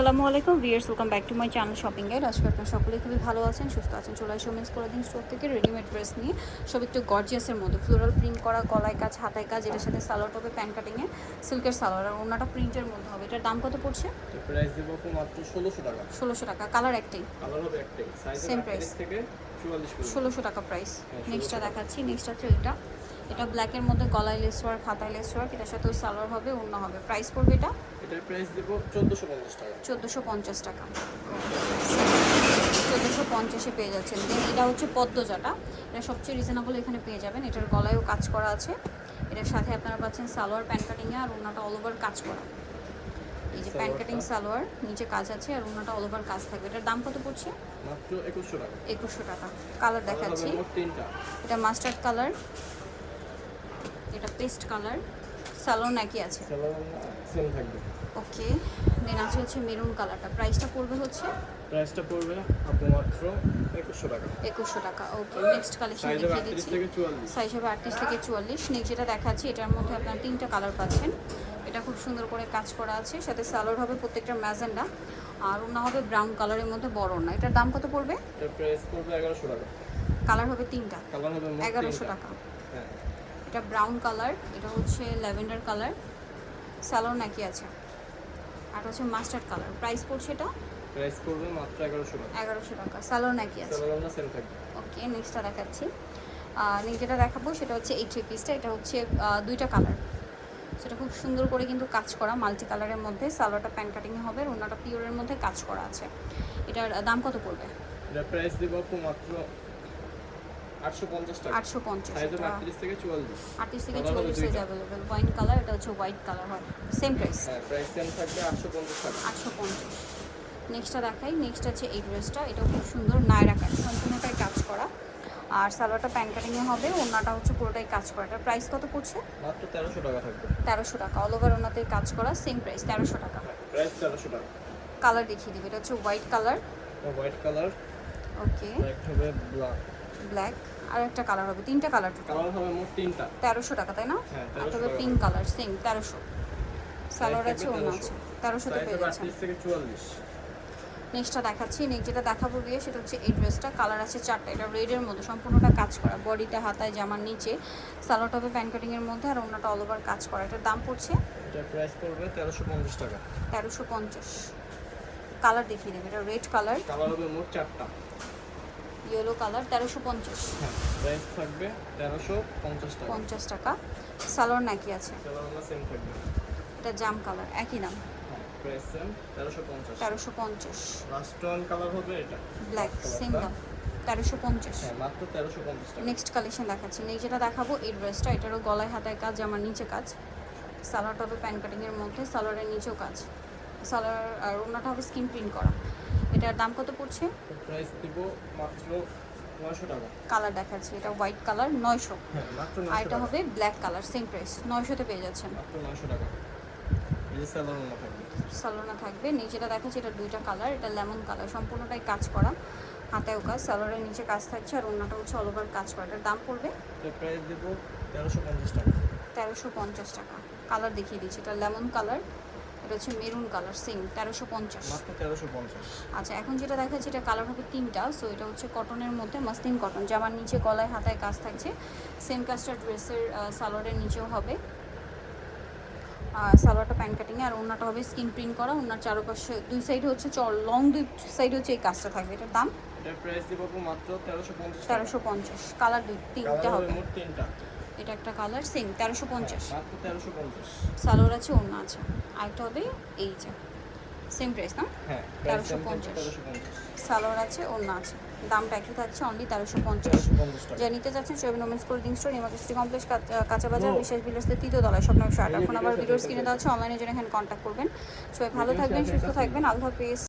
আসসালামু আলাইকুম viewers welcome back to my channel shopping guide আজকে আপনারা সকলে খুবই ভালো আছেন সুস্থ আছেন। চলে আসে ওমেন্স ক্লোদিং স্টোর থেকে রেডিমেড ড্রেস নিয়ে। সব একটু গর্জিয়াসের মধ্যে। ফ্লোরাল প্রিন্ট করা গলায় কাজ হাতায় কাজ এটার সাথে সালোয়ার টপে প্যান্ট কাটিংয়ে সিল্কের সালোয়ার। আর ওনাটা প্রিন্টের মধ্যে হবে। এটার দাম কত পড়ছে? প্রাইস দেবো মাত্র ষোলোশো টাকা। ষোলোশো টাকা। কালার একটাই। কালার হবে একটাই। Size price. আটত্রিশ থেকে চুয়াল্লিশ পর্যন্ত। ষোলোশো টাকা প্রাইস হ্যাঁ, নেক্সটটা দেখাচ্ছি। নেক্সটটা হচ্ছে এটা এটা ব্ল্যাকের মধ্যে গলায় লেস ওয়ার্ক হাতায় লেস ওয়ার্ক এটার সাথেও সালোয়ার হবে অন্য হবে। প্রাইস পড়বে এটা? এটার প্রাইস দেবো চোদ্দোশো পঞ্চাশ টাকা। চোদ্দোশো পঞ্চাশ টাকা। চোদ্দোশো পঞ্চাশে পেয়ে যাচ্ছেন। দেন এটা হচ্ছে পদ্মজাটা। এটা সবচেয়ে রিজনেবল এখানে পেয়ে যাবেন। এটার গলায়ও কাজ করা আছে। এটার সাথে আপনারা পাচ্ছেন সালোয়ার প্যান্ট কাটিংয়ে আর ওনাটা অল ওভার কাজ করা। এই যে প্যান্ট কাটিং সালোয়ার নিচে কাজ আছে আর ওনাটা অল ওভার কাজ থাকবে। এটার দাম কত পড়ছে? মাত্র একুশশো টাকা। একুশশো টাকা। কালার দেখাচ্ছি। এটা মাস্টার্ড কালার এটা পেস্ট কালার। সালোন একই আছে? সেম থাকবে। ওকে দেন আছে হচ্ছে মেরুন কালারটা। প্রাইসটা পড়বে হচ্ছে? প্রাইসটা পড়বে আপু মাত্র একুশশো টাকা। একুশশো টাকা ওকে নেক্সট কালেকশন দেখিয়ে দিচ্ছি। সাইজ হবে আটত্রিশ থেকে চুয়াল্লিশ। নেক্সট যেটা দেখাচ্ছি এটার মধ্যে আপনার তিনটা কালার পাচ্ছেন। এটা খুব সুন্দর করে কাজ করা আছে। সাথে সালোয়ার হবে প্রত্যেকটা ম্যাজেন্ডা। আর ওনা হবে ব্রাউন কালারের মধ্যে বড় না এটার দাম কত পড়বে? এটার প্রাইস পড়বে এগারোশো টাকা। কালার হবে তিনটা। কালার হবে মোট এগারোশো তিনটা। টাকা। হ্যাঁ। এটা ব্রাউন কালার এটা হচ্ছে ল্যাভেন্ডার কালার সালোয়ার নাকি আছে। আর হচ্ছে মাস্টার্ড কালার প্রাইস পড়ছে এটা প্রাইস পড়বে মাত্র এগারোশো টাকা। এগারোশো টাকা সালোয়ার নাকি আছে। সালোয়ারটা সেম থাকবে। ওকে নেক্সটটা দেখাচ্ছি। নেক্সট যেটা দেখাবো সেটা হচ্ছে এই থ্রি পিসটা এটা হচ্ছে দুইটা কালার সেটা খুব সুন্দর করে কিন্তু কাজ করা মাল্টি কালারের মধ্যে। সালোয়ারটা প্যান্ট কাটিংয়ে হবে আর অন্যটা পিওরের মধ্যে কাজ করা আছে। এটার দাম কত পড়বে? এটার প্রাইস দেবো মাত্র আটশো পঞ্চাশ টাকা। সাইজ থেকে চুয়াল্লিশ। আটত্রিশ থেকে Colour হবে চল্লিশ সাইজ দুইটা। অ্যাভেলেবেল ওয়াইন কালার এটা হচ্ছে হোয়াইট কালার হয়। সেম প্রাইস হ্যাঁ প্রাইস সেম থাকবে টাকা। নেক্সটটা দেখাই। নেক্সট আছে এই ড্রেসটা খুব সুন্দর নায়রা কাজ সম্পূর্ণটাই কাজ করা। আর সালোয়ারটা প্যান্ট কাটিংয়ে হবে ওনাটা হচ্ছে পুরোটাই কাজ করা। এটার প্রাইস কত পড়ছে? মাত্র তেরোশো টাকা থাকবে। তেরোশো টাকা। অল ওভার ওনাতে কাজ করা সেম প্রাইস তেরোশো টাকা। প্রাইস তেরোশো টাকা। কালার দেখিয়ে দিবে। এটা হচ্ছে white colour white colour okay একটা হবে ব্ল্যাক ব্ল্যাক আর একটা কালার হবে তিনটা কালার কালার হবে মোট তিনটা। তেরোশো টাকা তাই না? হ্যাঁ, আর 1300 পিঙ্ক কালার সেম তেরোশো। সালোয়ার থাকবে আছে 1300 আছে তেরোশোতে সাইজ পেয়ে হবে যাচ্ছেন। আটত্রিশ থেকে চুয়াল্লিশ। নেক্সটটা দেখাচ্ছি নেক্সট যেটা দেখাবো গিয়ে সেটা হচ্ছে এই ড্রেসটা কালার আছে চারটা এটা রেডের মধ্যে সম্পূর্ণটা কাজ করা। বডিটা হাতায় জামার নিচে। সালোয়ার টপে প্যান্ট কাটিংয়ের মধ্যে আর অন্যটা অল ওভার কাজ করা। এটার দাম পড়ছে? এটার প্রাইস পড়বে তেরোশো পঞ্চাশ টাকা। তেরোশো পঞ্চাশ। কালার দেখিয়ে দেবে এটা রেড কালার কালার হবে মোট চারটা। ইয়েলো কালার তেরোশো পঞ্চাশ। হ্যাঁ প্রাইস থাকবে তেরোশো পঞ্চাশ টাকা। পঞ্চাশ টাকা। সালোয়ার নাকি আছে? এটা জাম কালার একই দাম। হ্যাঁ তেরোশো পঞ্চাশ। কালার হবে এটা। ব্ল্যাক Black সেম দাম। তেরোশো পঞ্চাশ। হ্যাঁ মাত্র তেরোশো পঞ্চাশ নেক্সট কালেকশন দেখাচ্ছি। নেক্সট যেটা দেখাবো এই ড্রেসটা এটারও গলায় হাতায় কাজ আমার নিচে কাজ। সালোয়ার টপে প্যান্ট কাটিংয়ের মধ্যে সালোয়ারের নিচেও কাজ। সালোয়ার আর ওনাটা হবে স্কিন প্রিন্ট করা। এটার দাম কত পড়ছে? প্রাইস দিব মাত্র নয়শো টাকা। কালার দেখাচ্ছি এটা হোয়াইট কালার নয়শো। হ্যাঁ মাত্র আর এটা হবে ব্ল্যাক কালার সেম প্রাইস নয়শোতে পেয়ে যাচ্ছেন। মাত্র নয়শো টাকা। সালোনা থাকবে। নিচে যেটা দেখাচ্ছি এটা দুইটা কালার এটা লেমন কালার সম্পূর্ণটাই কাজ করা হাতেও কাজ সালোয়ারের নিচে কাজ থাকছে আর অন্যটা হচ্ছে অল ওভার কাজ করা। এটার দাম পড়বে? প্রাইস দেবো তেরোশো পঞ্চাশ টাকা। তেরোশো পঞ্চাশ টাকা। কালার দেখিয়ে দিচ্ছি এটা লেমন কালার এটা হচ্ছে মেরুন কালার সেম তেরোশো পঞ্চাশ। আচ্ছা এখন যেটা দেখাচ্ছি এটা কালার হবে তিনটা সো এটা হচ্ছে কটনের মধ্যে মাসলিন কটন জামার নিচে গলায় হাতায় কাজ থাকছে। সেম কাজটা ড্রেসের সালোয়ারের নিচেও হবে। সালোয়ারটা প্যান্ট কাটিংয়ে আর ওনাটা হবে স্কিন প্রিন্ট করা ওনার চারপাশে দুই সাইডে হচ্ছে লং দুই সাইডে হচ্ছে এই কাজটা থাকবে। এটার দাম? এটার প্রাইস দেবো মাত্র তেরোশো পঞ্চাশ কালার দুই তিনটা হবে হবে। মোট তিনটা। এটা একটা কালার সেম তেরোশো পঞ্চাশ। সালোয়ার আছে ওড়না আছে। আরেকটা হবে এই যে সেম প্রাইস না? হ্যাঁ 1350 তেরোশো পঞ্চাশ। সালোয়ার আছে ওড়না আছে। দামটা একই থাকছে অনলি তেরোশো পঞ্চাশ। যা নিতে যাচ্ছেন seven women's clothing store emergency complex কাঁচা বাজার বিশেষ বিলেসের তৃতীয় তলায় স্বপ্ন একশো আট এখন আবার ভিডিওস কিনে দেওয়া হচ্ছে অনলাইনে জন্য এখানে কন্ট্যাক্ট করবেন। সবাই ভালো থাকবেন সুস্থ থাকবেন আল্লাহ হাফিজ।